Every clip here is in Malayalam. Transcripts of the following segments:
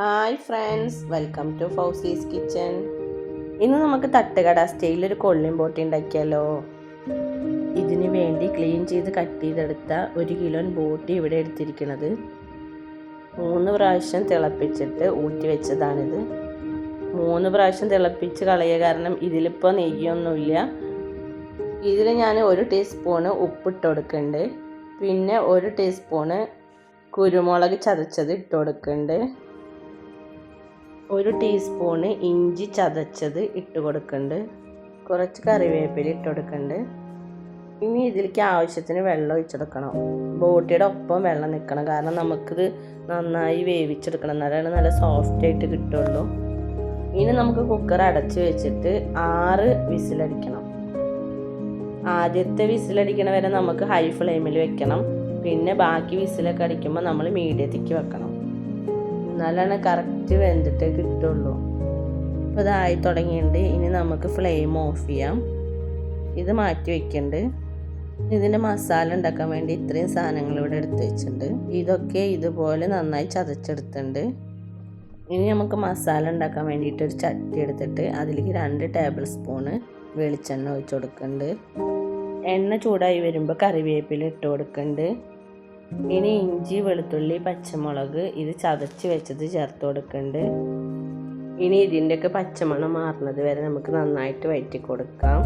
Hi friends welcome to Fousi's kitchen ഇന്ന് നമുക്ക് തട്ടുകട സ്റ്റൈലിൽ ഒരു കൊള്ളിയും ബോട്ടി ഉണ്ടാക്കിയാലോ? ഇതിന് വേണ്ടി ക്ലീൻ ചെയ്ത് കട്ട് ചെയ്തെടുത്ത ഒരു കിലോ ബോട്ടി ഇവിടെ എടുത്തിരിക്കുന്നത് മൂന്ന് പ്രാവശ്യം തിളപ്പിച്ചിട്ട് ഊറ്റി വെച്ചതാണിത്. മൂന്ന് പ്രാവശ്യം തിളപ്പിച്ച് കളയ കാരണം ഇതിലിപ്പോൾ നെയ്യൊന്നുമില്ല. ഇതിൽ ഞാൻ ഒരു ടീസ്പൂണ് ഉപ്പിട്ട് കൊടുക്കുന്നുണ്ട് പിന്നെ ഒരു ടീസ്പൂണ് കുരുമുളക് ചതച്ചത് ഇട്ട് കൊടുക്കുന്നുണ്ട് ഒരു ടീസ്പൂണ് ഇഞ്ചി ചതച്ചത് ഇട്ട് കൊടുക്കുന്നുണ്ട് കുറച്ച് കറിവേപ്പില ഇട്ട് കൊടുക്കുന്നുണ്ട് ഇനി ഇതിലേക്ക് ആവശ്യത്തിന് വെള്ളം ഒഴിച്ചെടുക്കണം. ബോട്ടിയുടെ ഒപ്പം വെള്ളം നിൽക്കണം കാരണം നമുക്കിത് നന്നായി വേവിച്ചെടുക്കണം. എന്നാലാണ് നല്ല സോഫ്റ്റ് ആയിട്ട് കിട്ടുള്ളൂ. ഇനി നമുക്ക് കുക്കർ അടച്ച് വെച്ചിട്ട് ആറ് വിസിലടിക്കണം. ആദ്യത്തെ വിസിലടിക്കണ വരെ നമുക്ക് ഹൈ ഫ്ലെയിമിൽ വെക്കണം. പിന്നെ ബാക്കി വിസിലൊക്കെ അടിക്കുമ്പോൾ നമ്മൾ മീഡിയത്തേക്ക് വെക്കണം. എന്നാലാണ് കറക്റ്റ് വെന്തിട്ട് കിട്ടുള്ളൂ. അപ്പോൾ ഇതായി തുടങ്ങിയിട്ടുണ്ട്. ഇനി നമുക്ക് ഫ്ലെയിം ഓഫ് ചെയ്യാം. ഇത് മാറ്റി വെക്കുന്നുണ്ട് ഇതിന്റെ മസാല ഉണ്ടാക്കാൻ വേണ്ടി ഇത്രയും സാധനങ്ങൾ ഇവിടെ എടുത്ത് വെച്ചിട്ടുണ്ട്. ഇതൊക്കെ ഇതുപോലെ നന്നായി ചതച്ചെടുത്തിട്ടുണ്ട്. ഇനി നമുക്ക് മസാല ഉണ്ടാക്കാൻ വേണ്ടിയിട്ട് ഒരു ചട്ടി എടുത്തിട്ട് അതിലേക്ക് രണ്ട് ടേബിൾ സ്പൂണ് വെളിച്ചെണ്ണ ഒഴിച്ച് കൊടുക്കുന്നുണ്ട് എണ്ണ ചൂടായി വരുമ്പോൾ കറിവേപ്പില ഇട്ട് കൊടുക്കുന്നുണ്ട് ഇനി ഇഞ്ചി വെളുത്തുള്ളി പച്ചമുളക് ഇത് ചതച്ച് വെച്ചത് ചേർത്ത് കൊടുക്കുന്നുണ്ട് ഇനി ഇതിന്റെയൊക്കെ പച്ചമണം മാറുന്നത് വരെ നമുക്ക് നന്നായിട്ട് വയറ്റി കൊടുക്കാം.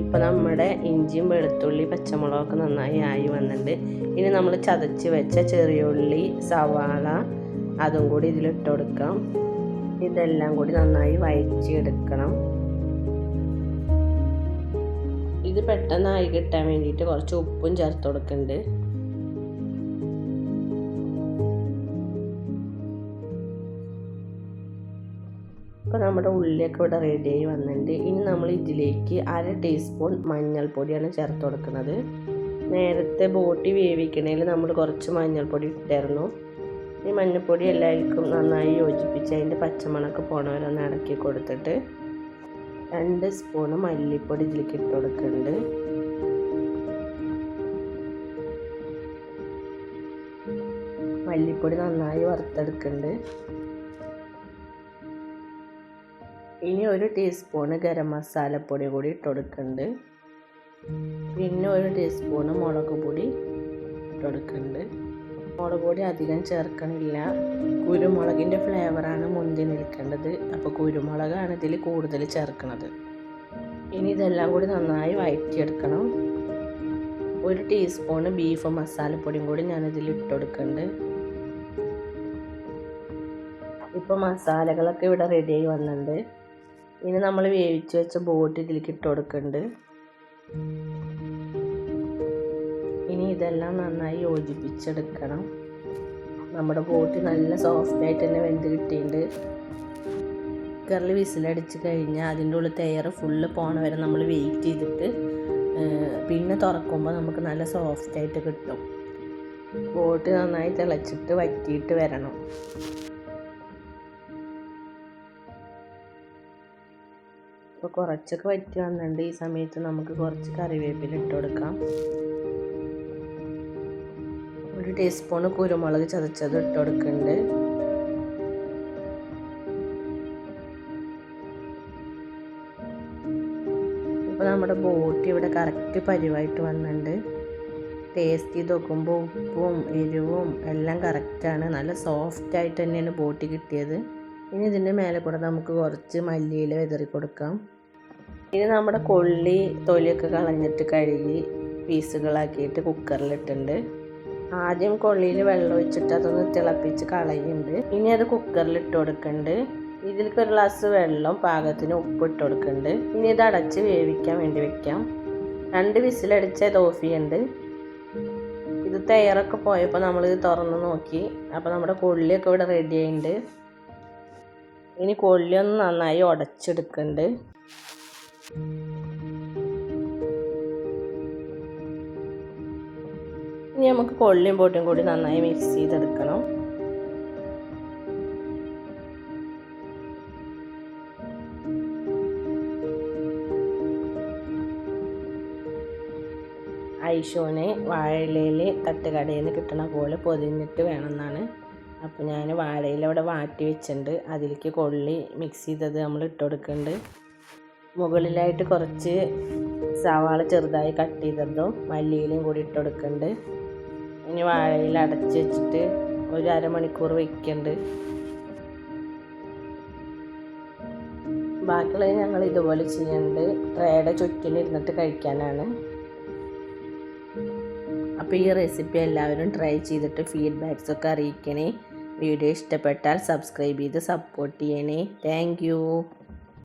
ഇപ്പം നമ്മുടെ ഇഞ്ചിയും വെളുത്തുള്ളി പച്ചമുളകൊക്കെ നന്നായി ആയി വന്നിട്ടുണ്ട്. ഇനി നമ്മൾ ചതച്ച് വെച്ച ചെറിയുള്ളി സവാള അതും കൂടി ഇതിലിട്ട് കൊടുക്കാം. ഇതെല്ലാം കൂടി നന്നായി വയറ്റിയെടുക്കണം. ഇത് പെട്ടെന്നായി കിട്ടാൻ വേണ്ടിയിട്ട് കുറച്ച് ഉപ്പും ചേർത്ത് കൊടുക്കുന്നുണ്ട് ഇപ്പോൾ നമ്മുടെ ഉള്ളിലേക്ക് ഇവിടെ റെഡിയായി വന്നിട്ടുണ്ട്. ഇനി നമ്മൾ ഇതിലേക്ക് അര ടീസ്പൂൺ മഞ്ഞൾപ്പൊടിയാണ് ചേർത്ത് കൊടുക്കുന്നത്. നേരത്തെ ബോട്ടി വേവിക്കണേൽ നമ്മൾ കുറച്ച് മഞ്ഞൾപ്പൊടി ഇട്ടായിരുന്നു ഈ മഞ്ഞൾപ്പൊടി എല്ലാവർക്കും നന്നായി യോജിപ്പിച്ച് അതിന്റെ പച്ചമണക്ക് പോണവരൊന്ന് ഇടക്കി കൊടുത്തിട്ട് രണ്ട് സ്പൂണ് മല്ലിപ്പൊടി ഇതിലേക്ക് ഇട്ട് കൊടുക്കുന്നുണ്ട്. മല്ലിപ്പൊടി നന്നായി വറുത്തെടുക്കുന്നുണ്ട്. ഇനി ഒരു ടീസ്പൂണ് ഗരം മസാലപ്പൊടി കൂടി ഇട്ട് കൊടുക്കുന്നുണ്ട്. പിന്നെ ഒരു ടീസ്പൂണ് മുളക് പൊടി ഇട്ട് കൊടുക്കുന്നുണ്ട്. മുളക് പൊടി അധികം ചേർക്കണില്ല. കുരുമുളകിന്റെ ഫ്ലേവറാണ് മുന്തി നിൽക്കേണ്ടത്. അപ്പോൾ കുരുമുളകാണ് ഇതിൽ കൂടുതൽ ചേർക്കുന്നത് ഇനി ഇതെല്ലാം കൂടി നന്നായി വഴറ്റിയെടുക്കണം ഒരു ടീസ്പൂണ് ബീഫ് മസാലപ്പൊടിയും കൂടി ഞാനിതിൽ ഇട്ട് കൊടുക്കുന്നുണ്ട് ഇപ്പോൾ മസാലകളൊക്കെ ഇവിടെ റെഡിയായി വന്നിട്ടുണ്ട് ഇനി നമ്മൾ വേവിച്ച് വെച്ച ബോട്ട് ഇതിലേക്ക് ഇട്ട് കൊടുക്കുന്നുണ്ട് ഇനി ഇതെല്ലാം നന്നായി യോജിപ്പിച്ചെടുക്കണം. നമ്മുടെ ബോട്ട് നല്ല സോഫ്റ്റ് ആയിട്ട് തന്നെ വെന്ത് കിട്ടിയിട്ടുണ്ട്. കുക്കറിൽ വിസിലടിച്ച് കഴിഞ്ഞാൽ അതിന്റെ ഉള്ളിൽ തയ്യാറ് ഫുള്ള് പോണ വരെ നമ്മൾ വെയിറ്റ് ചെയ്തിട്ട് പിന്നെ തുറക്കുമ്പോൾ നമുക്ക് നല്ല സോഫ്റ്റ് ആയിട്ട് കിട്ടും. ബോട്ട് നന്നായി തിളച്ചിട്ട് വറ്റിയിട്ട് വരണം. ഇപ്പോൾ കുറച്ചൊക്കെ വറ്റി വന്നിട്ടുണ്ട്. ഈ സമയത്ത് നമുക്ക് കുറച്ച് കറിവേപ്പില ഇട്ട് കൊടുക്കാം. ഒരു ടീസ്പൂണ് കുരുമുളക് ചതച്ചത് ഇട്ട് കൊടുക്കുന്നുണ്ട് ഇപ്പോൾ നമ്മുടെ ബോട്ടി ഇവിടെ കറക്റ്റ് പരിവായിട്ട് വന്നിട്ടുണ്ട്. ടേസ്റ്റ് ചെയ്ത് നോക്കുമ്പോൾ ഉപ്പും എരിവും എല്ലാം കറക്റ്റാണ് നല്ല സോഫ്റ്റ് ആയിട്ട് തന്നെയാണ് ബോട്ടി കിട്ടിയത്. ഇനി ഇതിന്റെ മേലെ കൂടെ നമുക്ക് കുറച്ച് മല്ലിയില വിതറി കൊടുക്കാം. ഇനി നമ്മുടെ കൊള്ളി തൊലിയൊക്കെ കളഞ്ഞിട്ട് കഴുകി പീസുകളാക്കിയിട്ട് കുക്കറിലിട്ടുണ്ട് ആദ്യം കൊള്ളിയിൽ വെള്ളം ഒഴിച്ചിട്ട് അതൊന്ന് തിളപ്പിച്ച് കളയുന്നുണ്ട്. ഇനി അത് കുക്കറിൽ ഇട്ട് കൊടുക്കുന്നുണ്ട് ഇതിലേക്ക് ഒരു ഗ്ലാസ് വെള്ളം പാകത്തിന് ഉപ്പ് ഇട്ട് കൊടുക്കുന്നുണ്ട് ഇനി ഇത് അടച്ച് വേവിക്കാൻ വേണ്ടി വെക്കാം. രണ്ട് വിസിലടിച്ച് ഇത് ഓഫ് ചെയ്യുന്നുണ്ട് ഇത് തയ്യാറൊക്കെ പോയപ്പോൾ നമ്മൾ ഇത് തുറന്ന് നോക്കി. അപ്പോൾ നമ്മുടെ കൊള്ളിയൊക്കെ ഇവിടെ റെഡി ആയിട്ടുണ്ട് ഇനി കൊള്ളിയൊന്ന് നന്നായി ഉടച്ചെടുക്കുന്നുണ്ട് ഇനി നമുക്ക് കൊള്ളിയും പോട്ടും കൂടി നന്നായി മിക്സ് ചെയ്തെടുക്കണം. ഐഷോനെ വാഴയിലയിൽ തട്ടുകടയിൽ നിന്ന് കിട്ടണ പോലെ പൊതിഞ്ഞിട്ട് വേണമെന്നാണ്. അപ്പോൾ ഞാൻ വാഴയില അവിടെ വാട്ടി വെച്ചിട്ടുണ്ട്. അതിലേക്ക് കൊള്ളി മിക്സ് ചെയ്തത് നമ്മൾ ഇട്ട് കൊടുക്കുന്നുണ്ട്. മുകളിലായിട്ട് കുറച്ച് സവാള ചെറുതായി കട്ട് ചെയ്തതും മല്ലിയിലും കൂടി ഇട്ട് കൊടുക്കുന്നുണ്ട്. ഇനി വാഴയിൽ അടച്ച് വെച്ചിട്ട് ഒരു അരമണിക്കൂർ വെക്കുന്നുണ്ട് ബാക്കിയുള്ളത് ഞങ്ങൾ ഇതുപോലെ ചെയ്യുന്നുണ്ട്. ട്രേയുടെ ചുറ്റിലിരുന്നിട്ട് കഴിക്കാനാണ്. അപ്പോൾ ഈ റെസിപ്പി എല്ലാവരും ട്രൈ ചെയ്തിട്ട് ഫീഡ്ബാക്സ് ഒക്കെ അറിയിക്കണേ. വീഡിയോ ഇഷ്ടപ്പെട്ടാൽ സബ്സ്ക്രൈബ് ചെയ്ത് സപ്പോർട്ട് ചെയ്യണേ. താങ്ക്